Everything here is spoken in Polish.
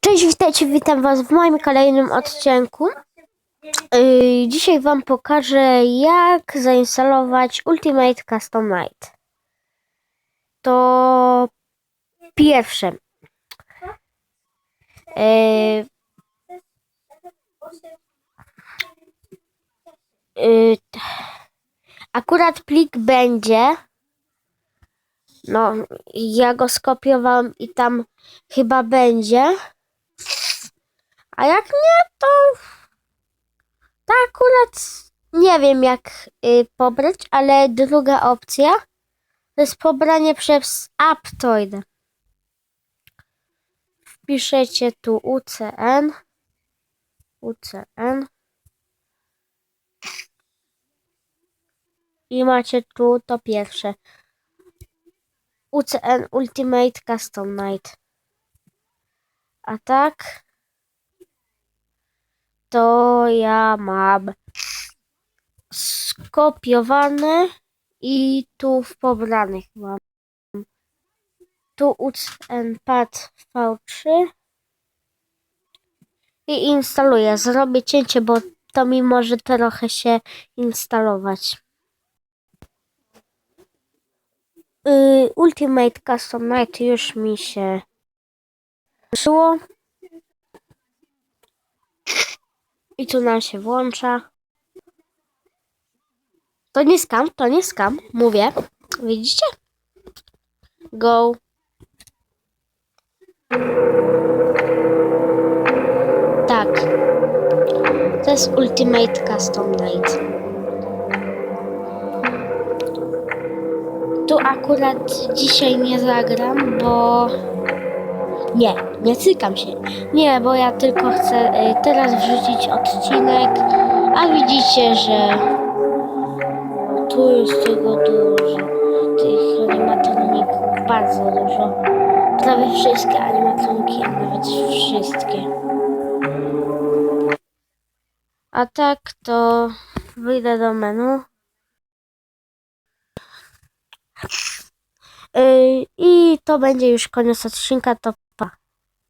Cześć, witajcie, witam was w moim kolejnym odcinku. Yy, dzisiaj wam pokażę, jak zainstalować Ultimate Custom Night. To pierwsze. Yy, yy, akurat plik będzie. No, ja go skopiowałam i tam chyba będzie. A jak nie, to. To akurat nie wiem, jak y, pobrać, ale druga opcja to jest pobranie przez Aptoid. Wpiszecie tu UCN. UCN. I macie tu to pierwsze. UCN Ultimate Custom Night. A tak to ja mam skopiowane i tu w pobranych mam. Tu UCN Pad V3 i instaluję. Zrobię cięcie, bo to mi może trochę się instalować. Y, Ultimate Custom Night już mi się wyszło. I tu nam się włącza. To nie skam, to nie skam, mówię. Widzicie? Go. Tak. To jest Ultimate Custom Night. Tu akurat dzisiaj nie zagram, bo nie, nie cykam się. Nie, bo ja tylko chcę y, teraz wrzucić odcinek, a widzicie, że tu jest tego dużo. Tych animatroników bardzo dużo. Prawie wszystkie animatroniki, a nawet wszystkie. A tak to wyjdę do menu. I to będzie już koniec odcinka, to pa.